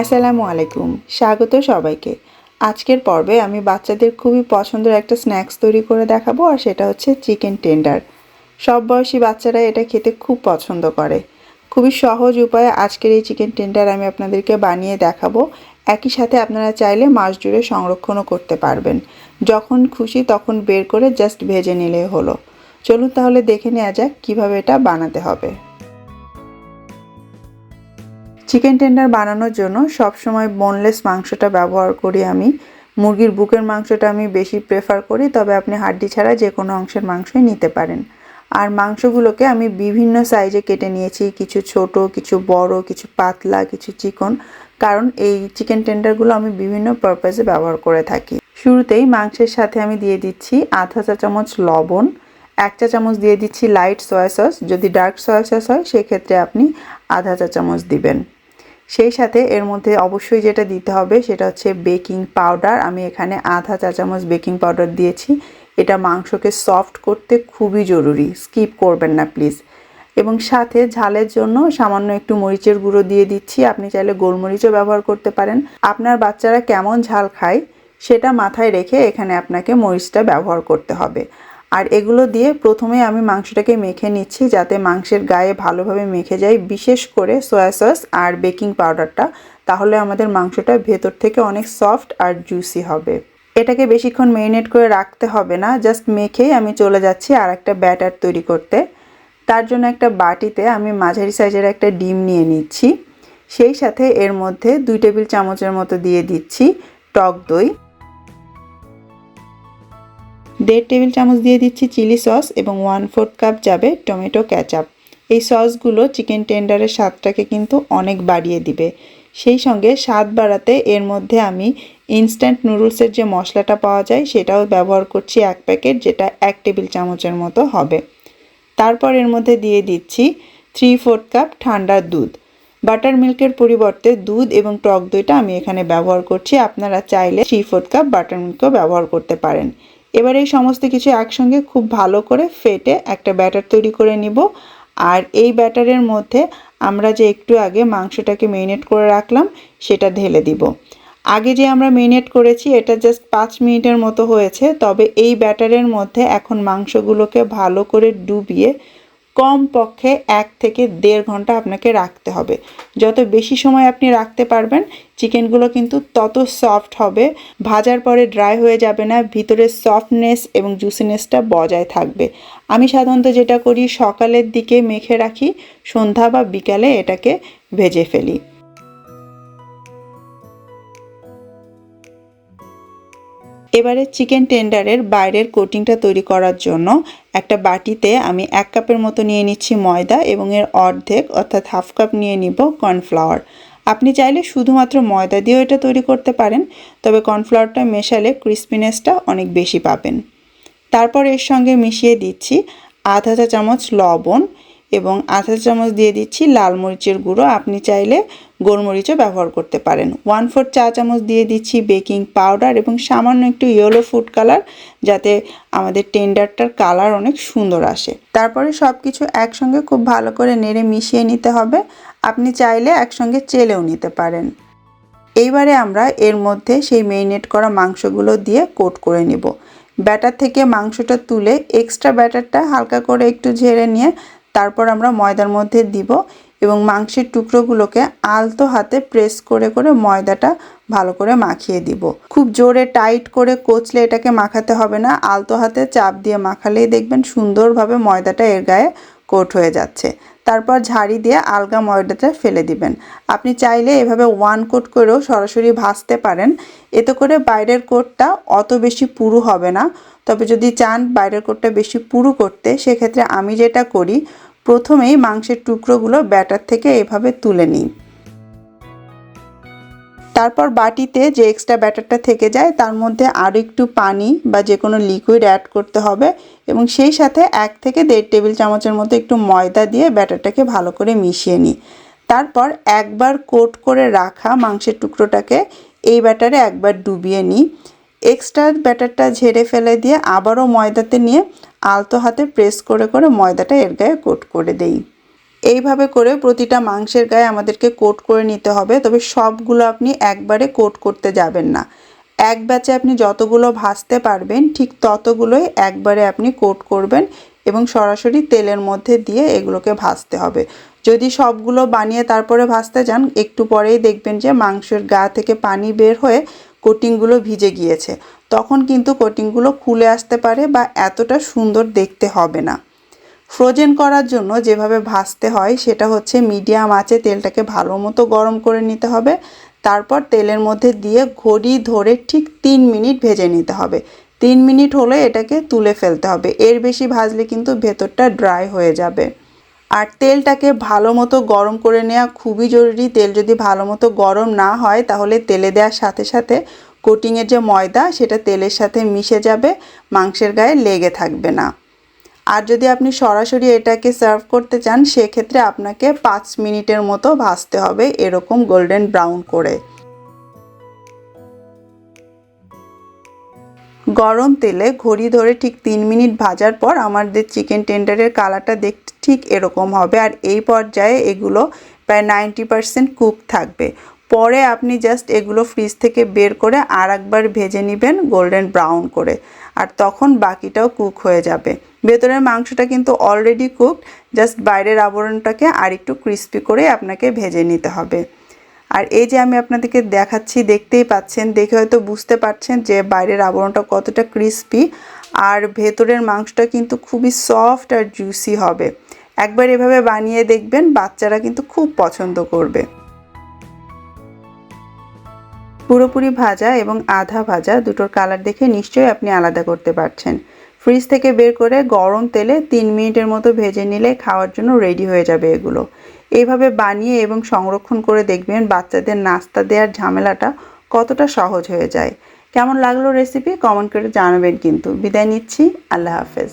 আসসালামু আলাইকুম, স্বাগত সবাইকে। আজকের পর্বে আমি বাচ্চাদের খুবই পছন্দের একটা স্ন্যাক্স তৈরি করে দেখাবো, আর সেটা হচ্ছে চিকেন টেন্ডার। সব বয়সী বাচ্চারা এটা খেতে খুব পছন্দ করে। খুবই সহজ উপায়ে আজকের এই চিকেন টেন্ডার আমি আপনাদেরকে বানিয়ে দেখাবো। একই সাথে আপনারা চাইলে মাস জুড়ে সংরক্ষণও করতে পারবেন। যখন খুশি তখন বের করে জাস্ট ভেজে নিলে হলো। চলুন তাহলে দেখে নেওয়া যাক কীভাবে এটা বানাতে হবে। চিকেন টেন্ডার বানানোর জন্য সবসময় বোনলেস মাংসটা ব্যবহার করি আমি। মুরগির বুকের মাংসটা আমি বেশি প্রেফার করি, তবে আপনি হাড্ডি ছাড়া যে কোনো অংশের মাংসই নিতে পারেন। আর মাংসগুলোকে আমি বিভিন্ন সাইজে কেটে নিয়েছি, কিছু ছোট, কিছু বড়, কিছু পাতলা, কিছু চিকন। কারণ এই চিকেন টেন্ডারগুলো আমি বিভিন্ন পারপাসে ব্যবহার করে থাকি। শুরুতেই মাংসের সাথে আমি দিয়ে দিচ্ছি আধা চা চামচ লবণ এক চা চামচ দিয়ে দিচ্ছি লাইট সয়া সস যদি ডার্ক সয়া সস হয়, সেক্ষেত্রে আপনি আধা চা চামচ দিবেন। সেই সাথে এর মধ্যে অবশ্যই যেটা দিতে হবে, সেটা হচ্ছে বেকিং পাউডার আমি এখানে আধা চা চামচ বেকিং পাউডার দিয়েছি। এটা মাংসকে সফট করতে খুবই জরুরি। স্কিপ করবেন না প্লিজ এবং সাথে ঝালের জন্য সামান্য একটু মরিচের গুঁড়ো দিয়ে দিচ্ছি। আপনি চাইলে গোলমরিচও ব্যবহার করতে পারেন। আপনার বাচ্চারা কেমন ঝাল খায়, সেটা মাথায় রেখে এখানে আপনাকে মরিচটা ব্যবহার করতে হবে। আর এগুলো দিয়ে প্রথমে আমি মাংসটাকে মেখে নিচ্ছি যাতে মাংসের গায়ে ভালোভাবে মেখে যায়, বিশেষ করে সয়া সস আর বেকিং পাউডারটা তাহলে আমাদের মাংসটা ভেতর থেকে অনেক সফট আর জুসি হবে। এটাকে বেশিক্ষণ মেরিনেট করে রাখতে হবে না জাস্ট মেখেই আমি চলে যাচ্ছি আর একটা ব্যাটার তৈরি করতে। তার জন্য একটা বাটিতে আমি মাঝারি সাইজের একটা ডিম নিয়ে নিচ্ছি। সেই সাথে এর মধ্যে দুই টেবিল চামচের মতো দিয়ে দিচ্ছি টক দই। দেড় টেবিল চামচ দিয়ে দিচ্ছি চিলি সস এবং ওয়ান ফোর্থ কাপ যাবে টমেটো ক্যাচাপ এই সসগুলো চিকেন টেন্ডারের স্বাদটাকে কিন্তু অনেক বাড়িয়ে দিবে। সেই সঙ্গে স্বাদ বাড়াতে এর মধ্যে আমি ইনস্ট্যান্ট নুডলসের যে মশলাটা পাওয়া যায় সেটাও ব্যবহার করছি এক প্যাকেট, যেটা এক টেবিল চামচের মতো হবে। তারপর এর মধ্যে দিয়ে দিচ্ছি থ্রি ফোর্থ কাপ ঠান্ডা দুধ। বাটার মিল্কের পরিবর্তে দুধ এবং টক দইটা আমি এখানে ব্যবহার করছি। আপনারা চাইলে থ্রি ফোর্থ কাপ বাটার মিল্কও ব্যবহার করতে পারেন। এবার এই সমস্ত কিছু একসঙ্গে খুব ভালো করে ফেটে একটা ব্যাটার তৈরি করে নিব। আর এই ব্যাটারের মধ্যে আমরা যে একটু আগে মাংসটাকে মেরিনেট করে রাখলাম, সেটা ঢেলে দিব। আগে যে আমরা মেরিনেট করেছি, এটা জাস্ট পাঁচ মিনিটের মতো হয়েছে, তবে এই ব্যাটারের মধ্যে এখন মাংসগুলোকে ভালো করে ডুবিয়ে কম পক্ষে এক থেকে দেড় ঘণ্টা আপনাকে রাখতে হবে। যত বেশি সময় আপনি রাখতে পারবেন, চিকেনগুলো কিন্তু তত সফট হবে। ভাজার পরে ড্রাই হয়ে যাবে না, ভিতরে সফটনেস এবং জুসিনেসটা বজায় থাকবে। আমি সাধারণত যেটা করি, সকালের দিকে মেখে রাখি, সন্ধ্যা বা বিকালে এটাকে ভেজে ফেলি। এবারে চিকেন টেন্ডারের বাইরের কোটিংটা তৈরি করার জন্য একটা বাটিতে আমি এক কাপের মতো নিয়ে নিচ্ছি ময়দা এবং এর অর্ধেক, অর্থাৎ হাফ কাপ নিয়ে নিব কর্নফ্লাওয়ার। আপনি চাইলে শুধুমাত্র ময়দা দিয়েও এটা তৈরি করতে পারেন, তবে কর্নফ্লাওয়ারটা মেশালে ক্রিস্পিনেসটা অনেক বেশি পাবেন। তারপর এর সঙ্গে মিশিয়ে দিচ্ছি আধা চা চামচ লবণ এবং আধা চামচ দিয়ে দিচ্ছি লাল মরিচের গুঁড়ো। আপনি চাইলে গোলমরিচও ব্যবহার করতে পারেন। ওয়ান ফোর চা চামচ দিয়ে দিচ্ছি বেকিং পাউডার এবং সামান্য একটু ইয়েলো ফুড কালার যাতে আমাদের টেন্ডারটার কালার অনেক সুন্দর আসে। তারপরে সব কিছু একসঙ্গে খুব ভালো করে নেড়ে মিশিয়ে নিতে হবে। আপনি চাইলে একসঙ্গে চেলেও নিতে পারেন। এইবারে আমরা এর মধ্যে সেই মেরিনেট করা মাংসগুলো দিয়ে কোট করে নিব। ব্যাটার থেকে মাংসটা তুলে এক্সট্রা ব্যাটারটা হালকা করে একটু ঝেড়ে নিয়ে তারপর আমরা ময়দার মধ্যে দিব এবং মাংসের টুকরোগুলোকে আলতো হাতে প্রেস করে করে ময়দাটা ভালো করে মাখিয়ে দিব। খুব জোরে টাইট করে কচলে এটাকে মাখাতে হবে না, আলতো হাতে চাপ দিয়ে মাখালেই দেখবেন সুন্দরভাবে ময়দাটা এর গায়ে কোট হয়ে যাচ্ছে। তারপর ঝাড়ি দিয়ে আলগা ময়দাটা ফেলে দিবেন। আপনি চাইলে এভাবে ওয়ান কোট করেও সরাসরি ভাজতে পারেন। এতে করে বাইরের কোটটা অত বেশি পুরু হবে না। তবে যদি চান বাইরের কোটটা বেশি পুরু করতে, সেক্ষেত্রে আমি যেটা করি, প্রথমেই মাংসের টুকরোগুলো ব্যাটার থেকে এভাবে তুলে নিই। তারপর বাটিতে যে এক্সট্রা ব্যাটারটা থেকে যায়, তার মধ্যে আরও একটু পানি বা যে কোনো লিকুইড অ্যাড করতে হবে এবং সেই সাথে এক থেকে দেড় টেবিল চামচের মতো একটু ময়দা দিয়ে ব্যাটারটাকে ভালো করে মিশিয়ে নিই। তারপর একবার কোট করে রাখা মাংসের টুকরোটাকে এই ব্যাটারে একবার ডুবিয়ে নিই। এক্সট্রা ব্যাটারটা ঝেড়ে ফেলে দিয়ে আবারও ময়দাতে নিয়ে আলতো হাতে প্রেস করে করে ময়দাটা এর গায়ে কোট করে দেই। এইভাবে করে প্রতিটা মাংসের গায়ে আমাদেরকে কোট করে নিতে হবে, তবে সবগুলো আপনি একবারে কোট করতে যাবেন না। এক ব্যাচে আপনি যতগুলো ভাজতে পারবেন, ঠিক ততগুলোই একবারে আপনি কোট করবেন এবং সরাসরি তেলের মধ্যে দিয়ে এগুলোকে ভাজতে হবে। যদি সবগুলো বানিয়ে তারপরে ভাজতে যান, একটু পরেই দেখবেন যে মাংসের গা থেকে পানি বের হয়ে কোটিংগুলো ভিজে গিয়েছে। তখন কিন্তু কোটিংগুলো খুলে আসতে পারে বা এতটা সুন্দর দেখতে হবে না। ফ্রোজেন করার জন্য যেভাবে ভাজতে হয়, সেটা হচ্ছে মিডিয়াম আঁচে তেলটাকে ভালো মতো গরম করে নিতে হবে। তারপর তেলের মধ্যে দিয়ে ঘড়ি ধরে ঠিক তিন মিনিট ভেজে নিতে হবে। তিন মিনিট হলে এটাকে তুলে ফেলতে হবে। এর বেশি ভাজলে কিন্তু ভেতরটা ড্রাই হয়ে যাবে। আর তেলটাকে ভালো মতো গরম করে নেওয়া খুবই জরুরি। তেল যদি ভালো মতো গরম না হয়, তাহলে তেলে দেওয়ার সাথে সাথে কোটিংয়ের যে ময়দা, সেটা তেলের সাথে মিশে যাবে, মাংসের গায়ে লেগে থাকবে না। আর যদি আপনি সরাসরি এটাকে সার্ভ করতে চান, সেক্ষেত্রে আপনাকে পাঁচ মিনিটের মতো ভাজতে হবে এরকম গোল্ডেন ব্রাউন করে। গরম তেলে ঘড়ি ধরে ঠিক তিন মিনিট ভাজার পর আমাদের চিকেন টেন্ডারের কালারটা দেখতে ঠিক এরকম হবে। আর এই পর্যায়ে এগুলো প্রায় নাইনটি পারসেন্ট কুক থাকবে। পরে আপনি জাস্ট এগুলো ফ্রিজ থেকে বের করে আর একবার ভেজে নেবেন গোল্ডেন ব্রাউন করে। আর তখন বাকিটাও কুক হয়ে যাবে। ভেতরের মাংসটা কিন্তু অলরেডি কুকড জাস্ট বাইরের আবরণটাকে আর একটু ক্রিস্পি করে আপনাকে ভেজে নিতে হবে। আর এই যে আমি আপনাদেরকে দেখাচ্ছি, দেখতেই পাচ্ছেন, দেখে হয়তো বুঝতে পারছেন যে বাইরের আবরণটা কতটা ক্রিস্পি আর ভেতরের মাংসটা কিন্তু খুবই সফট আর জুসি হবে। একবার এভাবে বানিয়ে দেখবেন, বাচ্চারা কিন্তু খুব পছন্দ করবে। পুরোপুরি ভাজা এবং আধা ভাজা দুটোর কালার দেখে নিশ্চয়ই আপনি আলাদা করতে পারছেন। ফ্রিজ থেকে বের করে গরম তেলে তিন মিনিটের মতো ভেজে নিলে খাওয়ার জন্য রেডি হয়ে যাবে এগুলো। এইভাবে বানিয়ে এবং সংরক্ষণ করে দেখবেন বাচ্চাদের নাস্তা দেওয়ার ঝামেলাটা কতটা সহজ হয়ে যায়। কেমন লাগল রেসিপি কমেন্ট করে জানাবেন কিন্তু। বিদায় নিচ্ছি। আল্লাহ হাফেজ।